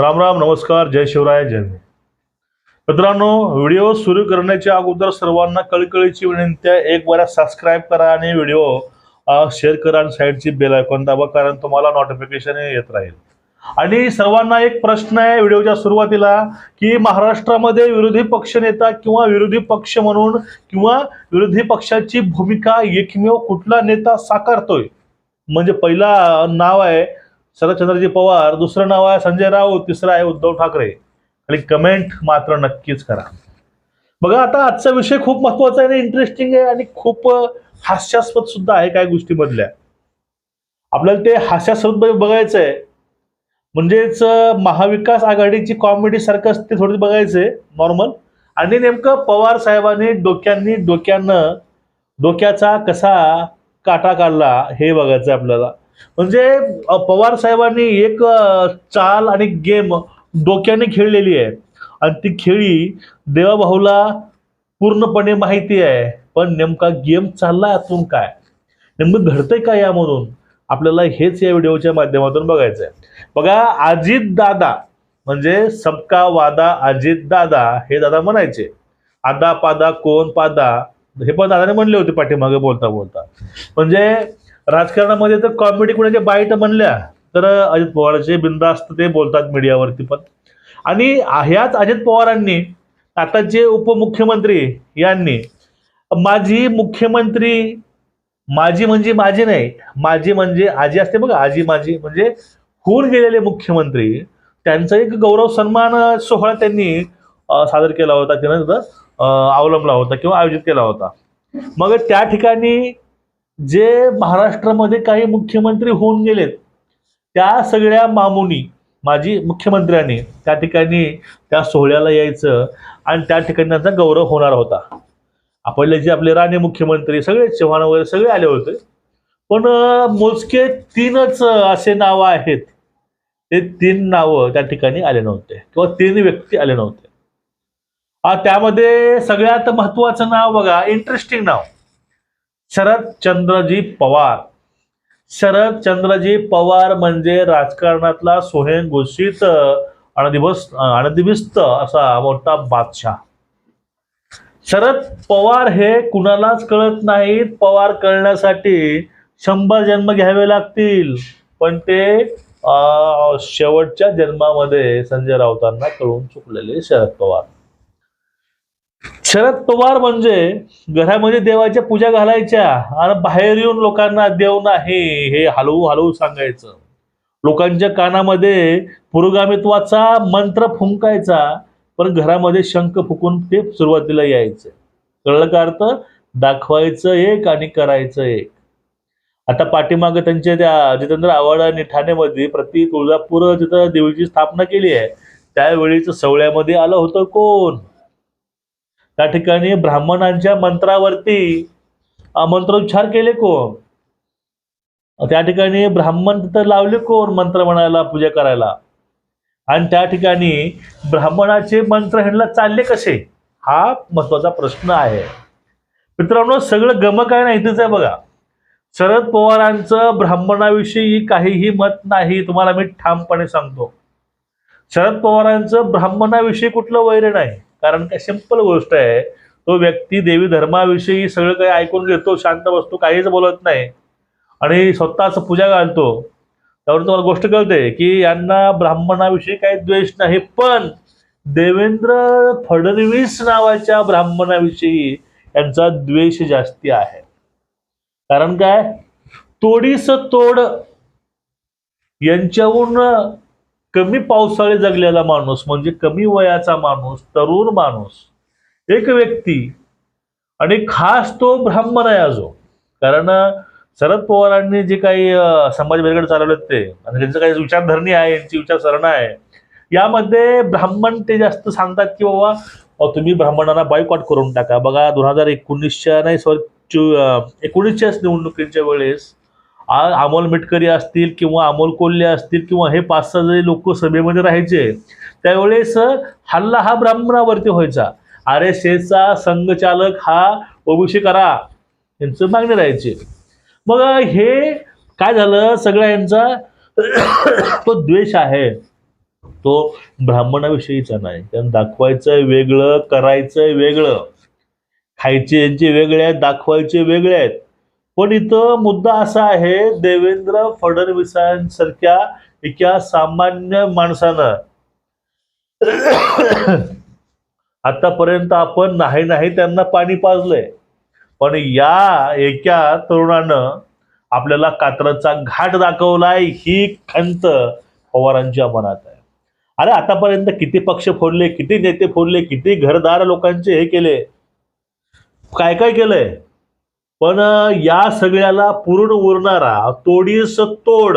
राम राम नमस्कार जय शिवराय जय मित्रांनो व्हिडिओ सुरू करण्याच्या अगोदर सर्वांना कळकळीची विनंती आहे एक बऱ्या सबस्क्राईब करा आणि व्हिडिओ शेअर करा आणि साईडची बेल आयकॉन दाबा कारण तुम्हाला नोटिफिकेशन येत राहील. आणि सर्वांना एक प्रश्न आहे व्हिडिओच्या सुरुवातीला की महाराष्ट्रामध्ये विरोधी पक्षनेता किंवा विरोधी पक्ष म्हणून किंवा विरोधी पक्षाची भूमिका एकमेव कुठला नेता साकारतोय? म्हणजे पहिला नाव आहे शरदचंद्रजी पवार दुसरं नाव आहे संजय राऊत तिसरं आहे उद्धव ठाकरे. आणि कमेंट मात्र नक्कीच करा. बघा आता आजचा विषय खूप महत्त्वाचा आहे आणि इंटरेस्टिंग आहे आणि खूप हास्यास्पद सुद्धा आहे काही गोष्टीमधल्या. आपल्याला ते हास्यास्पद बघायचं आहे म्हणजेच महाविकास आघाडीची कॉमेडी सारखं ते थोडी बघायचंय नॉर्मल आणि नेमकं पवार साहेबांनी डोक्यांनी डोक्यानं डोक्याचा कसा काटा काढला हे बघायचं आहे आपल्याला. म्हणजे पवार साहेबांनी एक चाल आणि गेम डोक्याने खेळलेली आहे. आणि ती खेळी देवाभाऊला पूर्णपणे माहिती आहे. पण नेमका गेम चालला आतून काय? नेमकं घडतंय काय यामधून? आपल्याला हेच या व्हिडिओच्या माध्यमातून बघायचं आहे बघा अजित दादा म्हणजे सबका वादा अजित दादा हे दादा म्हणायचे. आदा पादा कोण पादा? हे पण दादाने म्हणले होते पाठीमागे बोलता बोलता म्हणजे राजकारणामध्ये तर कॉमेडी कुणाच्या बाईट म्हणल्या तर अजित पवारचे बिंदास्त ते बोलतात मीडियावरती पण. आणि ह्याच अजित पवारांनी आता जे उपमुख्यमंत्री यांनी माझी मुख्यमंत्री माझी म्हणजे माझी नाही माझी म्हणजे आजी असते बघा आजी माझी म्हणजे होऊन गेलेले मुख्यमंत्री त्यांचा एक गौरव सन्मान सोहळा त्यांनी सादर केला होता त्यानंतर अवलंबला होता किंवा आयोजित केला होता. मग त्या ठिकाणी जे महाराष्ट्रामध्ये काही मुख्यमंत्री होऊन गेलेत त्या सगळ्या मामुनी माजी मुख्यमंत्र्यांनी त्या ठिकाणी त्या सोहळ्याला यायचं आणि त्या ठिकाणी त्यांचा गौरव होणार होता. आपले जे आपले राणे मुख्यमंत्री सगळे चव्हाण वगैरे सगळे आले होते. पण मोजके तीनच असे नावं आहेत. ते तीन नावं त्या ठिकाणी आले नव्हते किंवा तीन व्यक्ती आले नव्हते. त्यामध्ये सगळ्यात महत्वाचं नाव बघा इंटरेस्टिंग नाव. शरद चंद्रजी पवार. शरद चंद्रजी पवार म्हणजे राजकारणातला सोहेन घोषित अनदिवस अनदिविस्त असा मोठा बादशाह. शरद पवार हे कुणालाच कळत नाहीत. पवार कळण्यासाठी शंभर जन्म घ्यावे लागतील. पण ते अं, शेवटच्या जन्मामध्ये संजय राऊतांना कळून चुकलेले शरद पवार. शरद पवार म्हणजे घरामध्ये देवाच्या पूजा घालायच्या आणि बाहेर येऊन लोकांना देव नाही हे हलवू हलवू सांगायचं. लोकांच्या कानामध्ये पुरोगामित्वाचा मंत्र फुंकायचा पण घरामध्ये शंख फुकून ते सुरुवातीला यायचं. कळलं का अर्थ? दाखवायचं एक आणि करायचं एक. आता पाठीमागं त्यांच्या त्या जितेंद्र आव्हाड आणि ठाणेमध्ये प्रति तुळजापूर जिथं देवीची स्थापना केली आहे त्यावेळीच सवळ्यामध्ये आलं होतं कोण? त्या ठिकाणी ब्राह्मणांच्या मंत्रावरती मंत्रोच्चार केले कोण? त्या ठिकाणी ब्राह्मण तिथं लावले कोण मंत्र म्हणायला पूजा करायला? आणि त्या ठिकाणी ब्राह्मणाचे मंत्र ह्यांना चालले कसे? हा महत्त्वाचा प्रश्न आहे. मित्रांनो सगळं गमक आहे नाही इथेच आहे बघा. शरद पवारांचं ब्राह्मणाविषयी काहीही मत नाही तुम्हाला मी ठामपणे सांगतो. शरद पवारांचं ब्राह्मणाविषयी कुठलं वैर नाही. कारण काय सिंपल गोष्ट आहे. तो व्यक्ती देवी धर्माविषयी सगळं काही ऐकून घेतो शांत बसतो काहीच बोलत नाही. आणि स्वतःच पूजा घालतो. त्यावर तुम्हाला गोष्ट कळते की यांना ब्राह्मणाविषयी काही द्वेष नाही पण देवेंद्र फडणवीस नावाच्या ब्राह्मणाविषयी यांचा द्वेष जास्ती आहे. कारण काय? तोडीस तोड यांच्याहून कमी पावसाळे जगलेला माणूस म्हणजे कमी वयाचा माणूस तरुण माणूस एक व्यक्ती आणि खास तो ब्राह्मण आहे अजून. कारण शरद पवारांनी जे काही समाज वेगळे चालवले ते आणि त्यांचं काही विचारधरणी आहे यांची विचारसरणा आहे यामध्ये ब्राह्मण ते जास्त सांगतात की बाबा तुम्ही ब्राह्मणांना बायकॉट करून टाका. बघा दोन हजार एकोणीसच्या नाही सॉरी एकोणीसच्याच निवडणुकीच्या वेळेस आ- अमोल मिटकरी असतील किंवा अमोल कोल्हे असतील किंवा हे पाच सहा जरी लोक सभेमध्ये राहायचे त्यावेळेस हल्ला हा ब्राह्मणावरती व्हायचा. आर एस एसचा संघचालक हा ओबीसी करा यांचं मागणी राहायची. मग हे काय झालं? सगळ्या यांचा तो द्वेष आहे. तो ब्राह्मणाविषयीचा नाही. कारण दाखवायचं वेगळं करायचं वेगळं. खायचे यांचे वेगळे आहेत दाखवायचे वेगळे आहेत. पण इथं मुद्दा असा आहे देवेंद्र फडणवीसांसारख्या एका सामान्य माणसानं. आतापर्यंत आपण नाही नाही त्यांना पाणी पाजलंय. पण या एका तरुणानं आपल्याला कात्रचा घाट दाखवलाय ही खंत पवारांच्या मनात आहे. अरे आतापर्यंत किती पक्ष फोडले किती नेते फोडले किती घरदार लोकांचे हे केले. काय काय केलंय? पण या सगळ्याला पूर्ण उरणारा तोडीस तोड.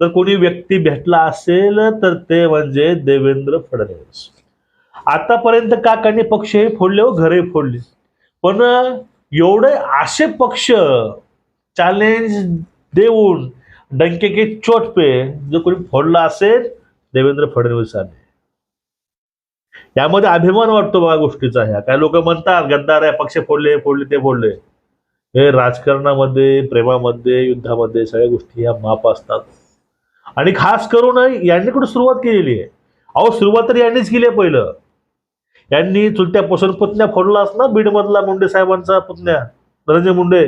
जर कोणी व्यक्ती भेटला असेल तर ते म्हणजे देवेंद्र फडणवीस. आतापर्यंत काकांनी पक्षही फोडले व घरही फोडले. पण एवढे असे पक्ष चॅलेंज देऊन डंके के चोट पे जो कोणी फोडला असेल देवेंद्र फडणवीसांनी. यामध्ये अभिमान वाटतो बघा गोष्टीचा ह्या. काही लोक म्हणतात गद्दार आहे पक्ष फोडले फोडले ते फोडले. हे राजकारणामध्ये प्रेमामध्ये युद्धामध्ये सगळ्या गोष्टी ह्या माप असतात. आणि खास करून यांनी कुठे सुरुवात केलेली आहे? अहो सुरुवात तर यांनीच केली आहे पहिलं. यांनी चुलत्यापासून पुतण्या फोडलाच ना बीडमधला मुंडे साहेबांचा पुतण्या धनंजय मुंडे?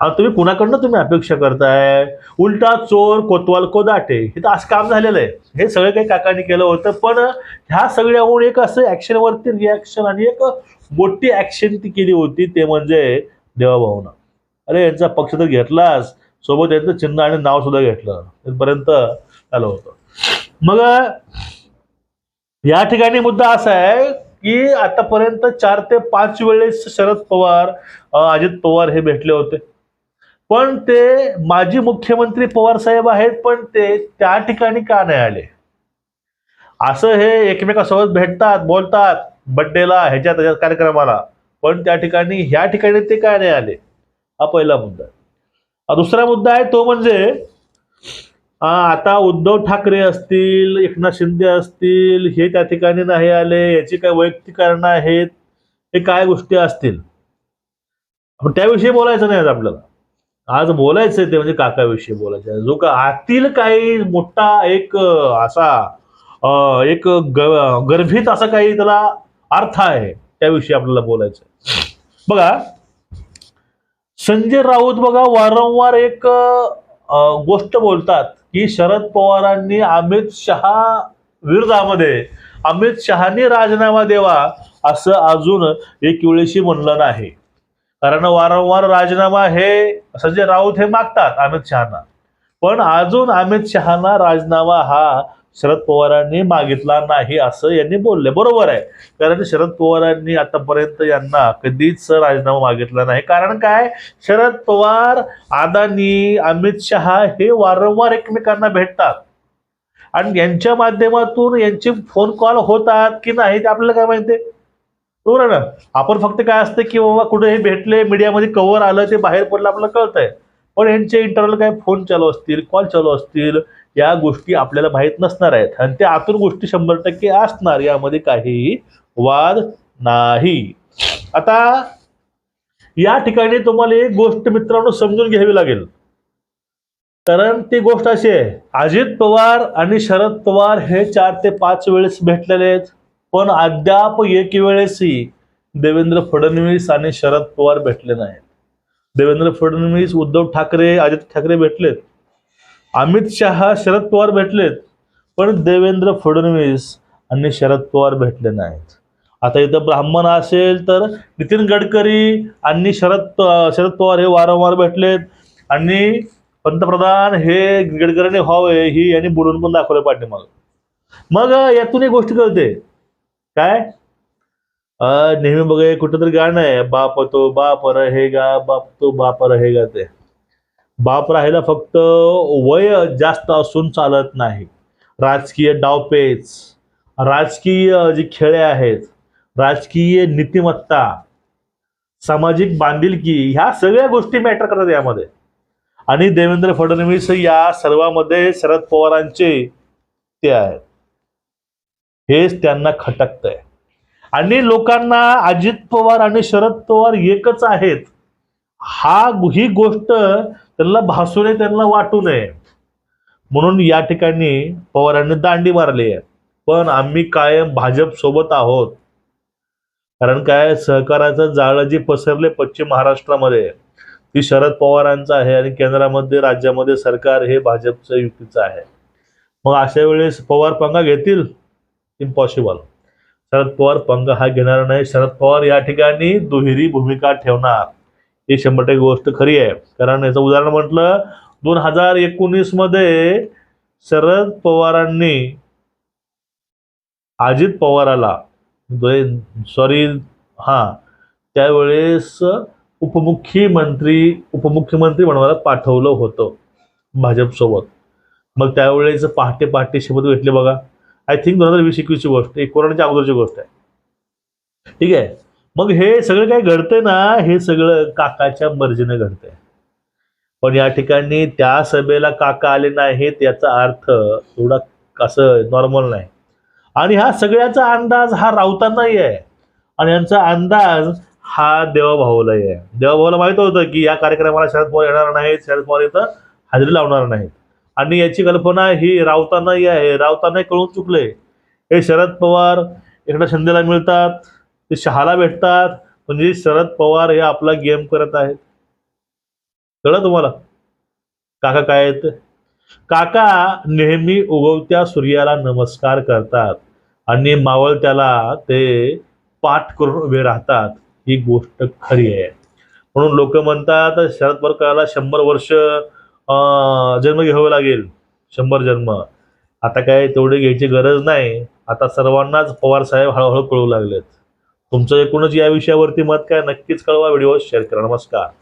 हा तुम्ही कुणाकडनं तुम्ही अपेक्षा करताय? उलटा चोर कोतवाल कोदाटे हे तर असं काम झालेलं आहे. हे सगळं काही काकांनी केलं होतं पण ह्या सगळ्याहून एक असं ऍक्शनवरती रिॲक्शन आणि एक मोठी ऍक्शन ती केली होती ते म्हणजे देवाभाऊनं अरे यांचा पक्ष तर घेतलाच. सोबत यांचं चिन्ह आणि नाव सुद्धा घेतलं. इथपर्यंत आलं होतं. मग या ठिकाणी मुद्दा असा आहे की आतापर्यंत चार ते पाच वेळेस शरद पवार अजित पवार हे भेटले होते. पण ते माजी मुख्यमंत्री पवार साहेब आहेत पण ते त्या ठिकाणी का नाही आले? असं हे एकमेकासोबत भेटतात बोलतात बड्डेला ह्याच्या त्याच्या कार्यक्रमाला. पण त्या ठिकाणी ह्या ठिकाणी ते काय नाही आले? हा पहिला मुद्दा. हा दुसरा मुद्दा आहे तो म्हणजे आता उद्धव ठाकरे असतील एकनाथ शिंदे असतील हे त्या ठिकाणी नाही आले याची काय वैयक्तिक कारणं आहेत हे काय गोष्टी असतील? पण त्याविषयी बोलायचं नाही आज आपल्याला. आज बोलायचं ते म्हणजे काकाविषयी बोलायचं आहे. जो का आतील काही मोठा एक असा एक ग- गर्भित असा काही त्याला अर्थ आहे त्याविषयी आपल्याला बोलायचं बघा संजय राऊत बघा वारंवार एक गोष्ट बोलतात की शरद पवारांनी अमित शहा विरोधामध्ये अमित शहानी राजीनामा द्यावा असं अजून एक वेळेशी म्हणलं नाही. कारण वारंवार राजीनामा हे संजय राऊत हे मागतात अमित शहाना. पण अजून अमित शहाना राजीनामा हा शरद पवारांनी मागितला नाही असं यांनी बोलले. बरोबर आहे. कारण शरद पवारांनी आतापर्यंत यांना कधीच राजीनामा मागितला नाही. कारण काय? शरद पवार अदानी अमित शहा हे वारंवार एकमेकांना भेटतात. आणि यांच्या माध्यमातून यांचे फोन कॉल होतात की नाही ते आपल्याला काय माहिती? बरोबर ना? आपण फक्त काय असतं की बाबा कुठे हे भेटले मीडियामध्ये कव्हर आलं ते बाहेर पडलं आपल्याला कळतंय. पण यांचे इंटरनल काय? फोन चालू असतील कॉल चालू असतील. या गोष्टी आपल्याला माहीत नसणार आहेत. आणि त्या आतून गोष्टी शंभर टक्के असणार यामध्ये काहीही वाद नाही. आता या ठिकाणी तुम्हाला एक गोष्ट मित्रांनो समजून घ्यावी लागेल. कारण ती गोष्ट अशी आहे अजित पवार आणि शरद पवार हे चार ते पाच वेळेस भेटलेले आहेत. पण अद्याप एक वेळेसही देवेंद्र फडणवीस आणि शरद पवार भेटले नाहीत. देवेंद्र फडणवीस उद्धव ठाकरे अजित ठाकरे भेटलेत. अमित शहा शरद पवार भेटलेत पण देवेंद्र फडणवीस आणि शरद पवार भेटले नाहीत. आता इथं ब्राह्मण असेल तर नितीन गडकरी आणि शरद शरद पवार हे वारंवार भेटलेत आणि पंतप्रधान हे गडकरीने व्हावे ही यांनी बोलून पण दाखवलं पाठीमाग. मग यातून एक गोष्ट कळते. काय? नेहमी बघा कुठं तरी गाणं आहे बाप तो बाप रहेगा बाप तो बाप रहेगा ते. बाप राहायला फक्त वय जास्त असून चालत नाही. राजकीय डावपेच राजकीय जे खेळे आहेत राजकीय नीतिमत्ता सामाजिक बांधिलकी ह्या सगळ्या गोष्टी मॅटर करतात यामध्ये. आणि देवेंद्र फडणवीस या सर्वामध्ये शरद पवारांचे ते आहेत. हेच त्यांना खटकतंय. आणि लोकांना अजित पवार आणि शरद पवार एकच आहेत. हा ही गोष्ट त्यांना भासू नये त्यांना वाटू नये. म्हणून या ठिकाणी पवारांनी दांडी मारली आहे. पण आम्ही कायम भाजप सोबत आहोत. कारण काय? सहकाराचं जाळं जे पसरले पश्चिम महाराष्ट्रामध्ये ती शरद पवारांचं आहे आणि केंद्रामध्ये राज्यामध्ये सरकार हे भाजपचं युतीचं आहे. मग अशा वेळेस पवार पंगा घेतील? इम्पॉसिबल शरद पवार पंगा हा घेणार नाही. शरद पवार या ठिकाणी दुहेरी भूमिका ठेवणार. ही शंभर टक्के गोष्ट खरी आहे. कारण याचं उदाहरण म्हटलं दोन हजार एकोणीसमध्ये शरद पवारांनी अजित पवाराला सॉरी हा त्यावेळेस उपमुख्यमंत्री उपमुख्यमंत्री बनवायला पाठवलं होतं भाजपसोबत. मग त्यावेळेस पहाटे पहाटे शपथ घेतली बघा. आय थिंक दोन हजार वीस एकवीसची गोष्ट आहे. कोरोनाच्या अगोदरची गोष्ट आहे. ठीक आहे? मग हे सगळं काय घडतंय ना हे सगळं काकाच्या मर्जीने घडतंय. पण या ठिकाणी त्या सभेला काका आले नाहीत याचा अर्थ एवढा असं नॉर्मल नाही. आणि हा सगळ्याचा अंदाज हा राऊतांनाही आहे. आणि यांचा अंदाज हा देवाभाऊलाही आहे. देवाभाऊला माहीत होतं की या कार्यक्रमाला शरद पवार येणार नाहीत शरद पवार इथं हजेरी लावणार नाहीत. आणि याची कल्पना ही राऊतांनाही आहे. राऊतांनाही कळून चुकले हे शरद पवार इकडे शिंदेला मिळतात ते शहाला भेटतात. म्हणजे शरद पवार हे आपला गेम करत आहेत. कळलं तुम्हाला? काका काय आहेत? काका नेहमी उगवत्या सूर्याला नमस्कार करतात आणि मावळत्याला ते पाठ करून उभे राहतात. ही गोष्ट खरी आहे. म्हणून लोक म्हणतात शरद पवार शंभर वर्ष जन्म घ्यावं लागेल. शंभर जन्म. आता काय तेवढे घ्यायची गरज नाही. आता सर्वांनाच पवार साहेब हळूहळू कळू लागलेत. तुमचं एकूणच या विषयावरती मत काय? नक्कीच कळवा. व्हिडिओ शेअर करा. नमस्कार.